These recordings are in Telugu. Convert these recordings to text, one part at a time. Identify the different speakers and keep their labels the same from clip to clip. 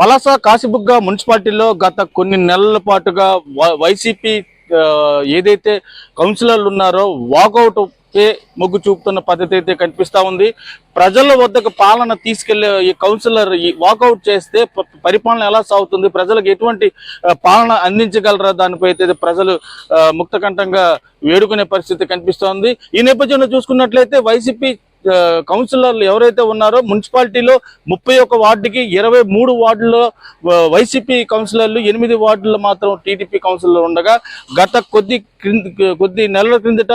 Speaker 1: పలాస కాశీబుగ్గ మున్సిపాలిటీలో గత కొన్ని నెలల పాటుగా వైసీపీ ఏదైతే కౌన్సిలర్లు ఉన్నారో వాకౌట్ మొగ్గు చూపుతున్న పద్ధతి అయితే కనిపిస్తూ ఉంది. ప్రజల వద్దకు పాలన తీసుకెళ్ళే ఈ కౌన్సిలర్ ఈ వాకౌట్ చేస్తే పరిపాలన ఎలా సాగుతుంది? ప్రజలకు ఎటువంటి పాలన అందించగలరా? దానిపై అయితే ప్రజలు ముక్తకంఠంగా వేడుకునే పరిస్థితి కనిపిస్తోంది. ఈ నేపథ్యంలో చూసుకున్నట్లయితే వైసీపీ కౌన్సిలర్లు ఎవరైతే ఉన్నారో మున్సిపాలిటీలో ముప్పై ఒక్క వార్డుకి ఇరవై మూడు వార్డుల్లో వైసీపీ కౌన్సిలర్లు ఎనిమిది వార్డుల్లో మాత్రం టీడీపీ కౌన్సిలర్లు ఉండగా గత కొద్ది కొద్ది నెలల క్రిందట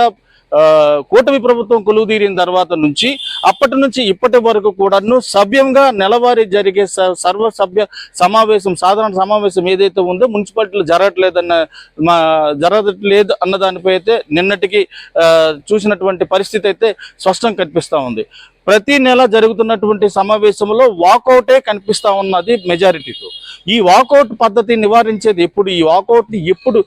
Speaker 1: కూటమి ప్రభుత్వం కొలువుదీరిన తర్వాత నుంచి అప్పటి నుంచి ఇప్పటి వరకు కూడాను సభ్యంగా నెలవారీ జరిగే స- సర్వ సభ్య సమావేశం సాధారణ సమావేశం ఏదైతే ఉందో మున్సిపాలిటీలో జరగట్లేదన్న జరగట్లేదు అన్న దానిపై అయితే నిన్నటికి చూసినటువంటి పరిస్థితి అయితే స్పష్టం కనిపిస్తూ ఉంది. ప్రతి నెల జరుగుతున్నటువంటి సమావేశంలో వాకౌటే కనిపిస్తా ఉన్నది మెజారిటీతో. ఈ వాకౌట్ పద్ధతి నివారించేది ఎప్పుడు? ఈ వాకౌట్ని ఎప్పుడు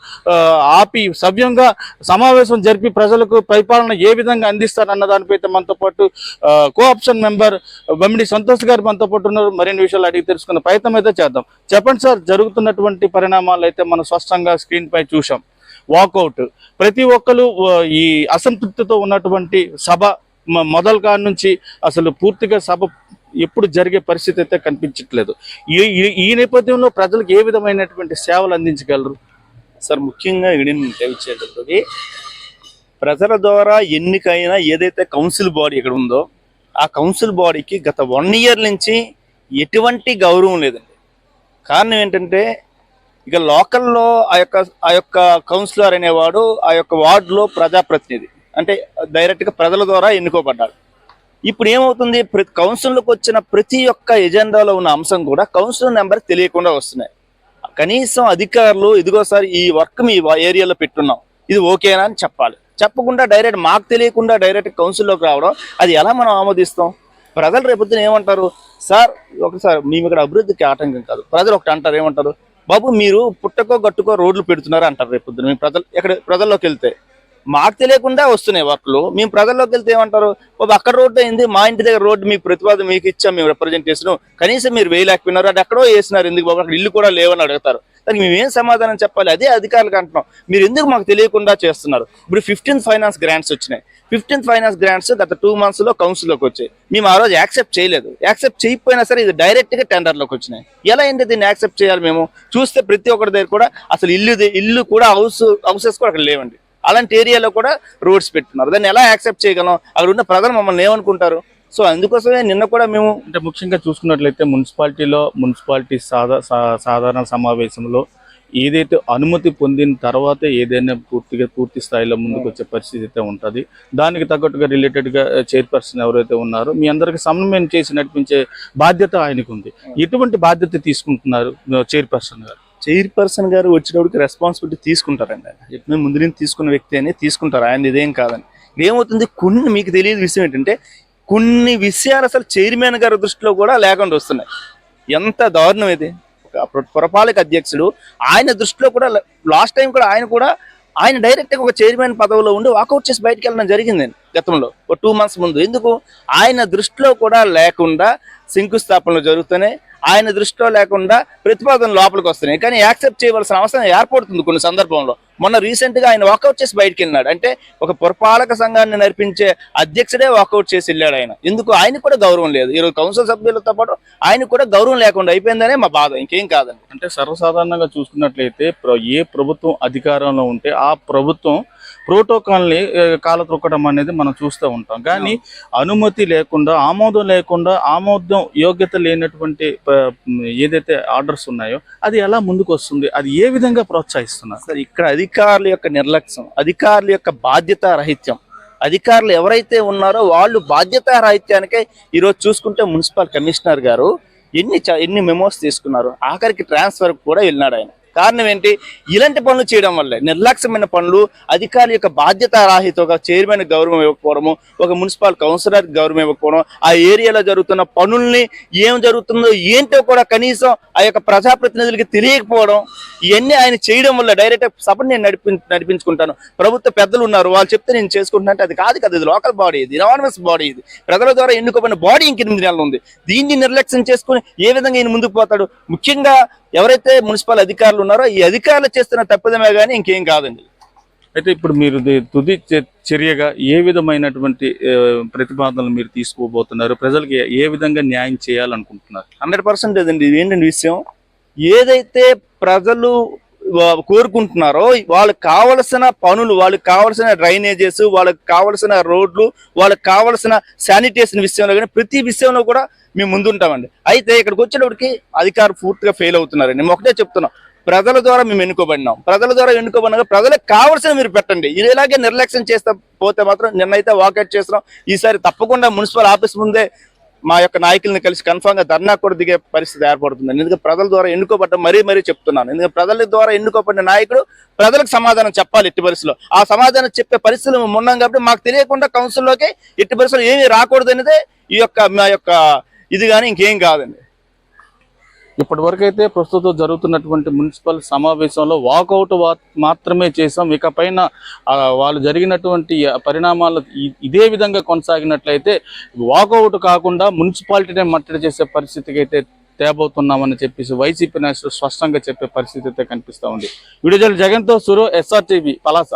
Speaker 1: ఆపి సవ్యంగా సమావేశం జరిపి ప్రజలకు పరిపాలన ఏ విధంగా అందిస్తారన్న దానిపై మనతో పాటు co option member Bammidi Santosh గారు మనతో పాటు ఉన్నారు. మరిన్ని విషయాలు అడిగి తెలుసుకున్న ప్రయత్నం అయితే చేద్దాం. చెప్పండి సార్ జరుగుతున్నటువంటి పరిణామాలు అయితే మనం స్పష్టంగా స్క్రీన్ పై చూసాం వాకౌట్. ప్రతి ఒక్కరు ఈ అసంతృప్తితో ఉన్నటువంటి సభ మొదలు కాడ నుంచి అసలు పూర్తిగా సభ ఎప్పుడు జరిగే పరిస్థితి అయితే కనిపించట్లేదు. ఈ ఈ- నేపథ్యంలో ప్రజలకు ఏ విధమైనటువంటి సేవలు అందించగలరు?
Speaker 2: సార్ ముఖ్యంగా ఏంటంటే వచ్చేటప్పటికి ప్రజల ద్వారా ఎన్నికైన ఏదైతే కౌన్సిల్ బాడీ ఇక్కడ ఉందో ఆ కౌన్సిల్ బాడీకి గత వన్ ఇయర్ నుంచి ఎటువంటి గౌరవం లేదండి. కారణం ఏంటంటే ఇక లోకల్లో ఆ యొక్క ఆ యొక్క కౌన్సిలర్ అనేవాడు ఆ యొక్క వార్డులో ప్రజాప్రతినిధి. అంటే డైరెక్ట్గా ప్రజల ద్వారా ఎన్నుకోబడ్డాడు ఇప్పుడు ఏమవుతుంది? ప్రతి కౌన్సిల్లోకి వచ్చిన ప్రతి ఒక్క ఎజెండాలో ఉన్న అంశం కూడా కౌన్సిల్ నెంబర్ తెలియకుండా వస్తున్నాయి. కనీసం అధికారులు ఇదిగో సార్ ఈ వర్క్ మీ ఏరియాలో పెట్టున్నాం. ఇది ఓకేనా అని చెప్పాలి. చెప్పకుండా డైరెక్ట్ మాకు తెలియకుండా డైరెక్ట్ కౌన్సిల్లోకి రావడం అది ఎలా మనం ఆమోదిస్తాం? ప్రజలు రేపొద్దున ఏమంటారు? సార్ ఒకసారి మేము ఇక్కడ అభివృద్ధికి ఆటంకం కాదు. ప్రజలు ఒకటి అంటారు ఏమంటారు? బాబు మీరు పుట్టకో గట్టుకో రోడ్లు పెడుతున్నారు అంటారు రేపొద్దున మీ ప్రజలు ఎక్కడ ప్రజల్లోకి వెళ్తే. మాకు తెలియకుండా వస్తున్నాయి వర్క్లు మేము ప్రజల్లోకి వెళ్తే ఏమంటారు? అక్కడ రోడ్డు అయింది మా ఇంటి దగ్గర రోడ్డు మీకు ప్రతిపాదన మీకు ఇచ్చాం మేము రిప్రజెంటేషన్ కనీసం మీరు వేయలేకపోయినారు అది ఎక్కడో వేసినారు ఎందుకు బాబు? అక్కడ ఇల్లు కూడా లేవని అడుగుతారు. దానికి మేము ఏం సమాధానం చెప్పాలి? అదే అధికారులకు అంటున్నాం. మీరు ఎందుకు మాకు తెలియకుండా చేస్తున్నారు? ఇప్పుడు ఫిఫ్టీన్త్ ఫైనాన్స్ గ్రాంట్స్ వచ్చినాయి. ఫిఫ్టీన్త్ ఫైనాన్స్ గ్రాంట్స్ గత టూ మంత్స్లో కౌన్సిల్లోకి కౌన్సిల్లోకి వచ్చాయి. మేము ఆ రోజు యాక్సెప్ట్ చేయలేదు. యాక్సెప్ట్ చేయకపోయినా సరే ఇది డైరెక్ట్గా టెండర్లోకి వచ్చినాయి. ఎలా ఏంటి దీన్ని యాక్సెప్ట్ చేయాలి మేము? చూస్తే ప్రతి ఒక్కరి దగ్గర కూడా అసలు ఇల్లు ఇల్లు కూడా హౌస్ హౌసెస్ కూడా అక్కడ లేవండి. అలాంటి ఏరియాలో కూడా రోడ్స్ పెట్టున్నారు దాన్ని ఎలా యాక్సెప్ట్ చేయగలం? అక్కడ ఉన్న ప్రజలు మమ్మల్ని ఏమనుకుంటారు? సో అందుకోసమే నిన్న కూడా మేము
Speaker 1: అంటే ముఖ్యంగా చూసుకున్నట్లయితే మున్సిపాలిటీలో మున్సిపాలిటీ సాధా సా- సాధారణ సమావేశంలో ఏదైతే అనుమతి పొందిన తర్వాత ఏదైనా పూర్తిగా పూర్తి స్థాయిలో ముందుకు వచ్చే పరిస్థితి అయితే ఉంటుంది. దానికి తగ్గట్టుగా రిలేటెడ్గా చైర్పర్సన్ ఎవరైతే ఉన్నారో మీ అందరికి సమన్వయం చేసి నడిపించే బాధ్యత ఆయనకు ఉంది ఎటువంటి బాధ్యత తీసుకుంటున్నారు చైర్పర్సన్ గారు?
Speaker 2: చైర్పర్సన్ గారు వచ్చేటప్పటికి రెస్పాన్సిబిలిటీ తీసుకుంటారండి. ఆయన చెప్పిన ముందు నేను తీసుకున్న వ్యక్తి అని తీసుకుంటారు. ఆయన ఇదేం కాదని. ఏమవుతుంది కొన్ని మీకు తెలియని విషయం ఏంటంటే కొన్ని విషయాలు అసలు చైర్మన్ గారి దృష్టిలో కూడా లేకుండా వస్తున్నాయి. ఎంత దారుణం ఇది. ఒక పురపాలక అధ్యక్షుడు ఆయన దృష్టిలో కూడా లాస్ట్ టైం కూడా ఆయన కూడా ఆయన డైరెక్ట్గా ఒక చైర్మన్ పదవిలో ఉండి వాకౌట్ చేసి బయటకు వెళ్ళడం జరిగింది గతంలో ఒక టూ మంత్స్ ముందు. ఎందుకు? ఆయన దృష్టిలో కూడా లేకుండా శంకుస్థాపనలు జరుగుతున్నాయి. ఆయన దృష్టిలో లేకుండా ప్రతిపాదన లోపలికి వస్తున్నాయి. కానీ యాక్సెప్ట్ చేయవలసిన అవసరం ఏర్పడుతుంది కొన్ని సందర్భంలో. మొన్న రీసెంట్గా ఆయన వాకౌట్ చేసి బయటికి వెళ్ళినాడు. అంటే ఒక పురపాలక సంఘాన్ని నడిపించే అధ్యక్షుడే వాకౌట్ చేసి వెళ్ళాడు ఆయన. ఎందుకు? ఆయనకు కూడా గౌరవం లేదు. ఈరోజు కౌన్సిల్ సభ్యులతో పాటు ఆయనకు కూడా గౌరవం లేకుండా అయిపోయిందనే మా బాధ. ఇంకేం కాదండి.
Speaker 1: అంటే సర్వసాధారణంగా చూసుకున్నట్లయితే ఏ ప్రభుత్వం అధికారంలో ఉంటే ఆ ప్రభుత్వం ప్రోటోకాల్ని ఏ, కాలత్రొక్కడం అనేది మనం చూస్తూ ఉంటాం. కానీ అనుమతి లేకుండా ఆమోదం లేకుండా ఆమోదం యోగ్యత లేనటువంటి ఏదైతే ఆర్డర్స్ ఉన్నాయో అది ఎలా ముందుకు వస్తుంది అది ఏ విధంగా ప్రోత్సహిస్తున్నారు?
Speaker 2: సార్ ఇక్కడ అధికారుల యొక్క నిర్లక్ష్యం అధికారుల యొక్క బాధ్యత రహిత్యం అధికారులు ఎవరైతే ఉన్నారో వాళ్ళు బాధ్యత రాహిత్యానికే ఈరోజు చూసుకుంటే మున్సిపల్ కమిషనర్ గారు ఎన్ని ఎన్ని మెమోస్ తీసుకున్నారు. ఆఖరికి ట్రాన్స్ఫర్ కూడా వెళ్ళినాడు ఆయన. కారణం ఏంటి? ఇలాంటి పనులు చేయడం వల్లే నిర్లక్ష్యమైన పనులు అధికారుల యొక్క బాధ్యత రాహిత ఒక చైర్మన్ గౌరవం ఇవ్వకపోవడము ఒక మున్సిపల్ కౌన్సిలర్ గౌరవం ఇవ్వకపోవడం ఆ ఏరియాలో జరుగుతున్న పనుల్ని ఏం జరుగుతుందో ఏంటో కూడా కనీసం ఆ యొక్క ప్రజాప్రతినిధులకి తెలియకపోవడం ఇవన్నీ ఆయన చేయడం వల్ల డైరెక్ట్ సభను నేను నడిపి నడిపించుకుంటాను. ప్రభుత్వ పెద్దలు ఉన్నారు వాళ్ళు చెప్తే నేను చేసుకుంటున్నా అంటే అది కాదు కదా ఇది లోకల్ బాడీ ఇది ఇనానమస్ బాడీ ఇది. ప్రజల ద్వారా ఎన్నుకోబడిన బాడీ ఇంకెనిమిది నెలలు ఉంది. దీన్ని నిర్లక్ష్యం చేసుకుని ఏ విధంగా ఈయన ముందుకు పోతాడు? ముఖ్యంగా ఎవరైతే మున్సిపల్ అధికారులు ఉన్నారో ఈ అధికారులు చేస్తున్న తప్పిదమే కానీ ఇంకేం కాదండి.
Speaker 1: అయితే ఇప్పుడు మీరు తుది చర్యగా ఏ విధమైనటువంటి ప్రతిపాదనలు మీరు తీసుకోబోతున్నారు? ప్రజలకి ఏ విధంగా న్యాయం చేయాలనుకుంటున్నారు?
Speaker 2: హండ్రెడ్ పర్సెంట్ అదండి. ఇది ఏంటంటే విషయం? ఏదైతే ప్రజలు కోరుకుంటున్నారో వాళ్ళకి కావలసిన పనులు వాళ్ళకి కావలసిన డ్రైనేజెస్ వాళ్ళకి కావలసిన రోడ్లు వాళ్ళకి కావలసిన శానిటేషన్ విషయంలో కానీ ప్రతి విషయంలో కూడా మేము ముందుంటామండి. అయితే ఇక్కడికి వచ్చేటప్పటికి అధికారులు పూర్తిగా ఫెయిల్ అవుతున్నారండి. మేము ఒకటే చెప్తున్నాం. ప్రజల ద్వారా మేము ఎన్నుకోబడినాం. ప్రజల ద్వారా ఎన్నుకోబడినా ప్రజలకు కావాల్సిన మీరు పెట్టండి. ఇది ఇలాగే నిర్లక్ష్యం చేస్తే పోతే మాత్రం నిన్నైతే వాకౌట్ చేస్తున్నాం. ఈసారి తప్పకుండా మున్సిపల్ ఆఫీస్ ముందే మా యొక్క నాయకుల్ని కలిసి కన్ఫామ్గా ధర్నా కూడా దిగే పరిస్థితి ఏర్పడుతుంది. ఎందుకంటే ప్రజల ద్వారా ఎన్నుకోబడ్డ మరీ మరీ చెప్తున్నాను. ఎందుకంటే ప్రజల ద్వారా ఎన్నుకోబడిన నాయకుడు ప్రజలకు సమాధానం చెప్పాలి ఎట్టి పరిస్థితిలో. ఆ సమాధానం చెప్పే పరిస్థితులు మేము ఉన్నాం కాబట్టి మాకు తెలియకుండా కౌన్సిల్లోకి ఎట్టి పరిస్థితులు ఏమీ రాకూడదు అనేది ఈ యొక్క మా యొక్క ఇది కానీ ఇంకేం కాదండి.
Speaker 1: ఇప్పటి వరకు అయితే ప్రస్తుతం జరుగుతున్నటువంటి మున్సిపల్ సమావేశంలో వాకౌట్ మాత్రమే చేసాం ఇకపైన వాళ్ళు జరిగినటువంటి పరిణామాలు ఇదే విధంగా కొనసాగినట్లయితే వాకౌట్ కాకుండా మున్సిపాలిటీనే మట్టడి చేసే పరిస్థితికి అయితే తేబోతున్నామని చెప్పేసి వైసీపీ నేతలు స్పష్టంగా చెప్పే పరిస్థితి అయితే కనిపిస్తూ ఉంది. విడుదల జగన్తో సురో ఎస్ఆర్టీవీ పలాస.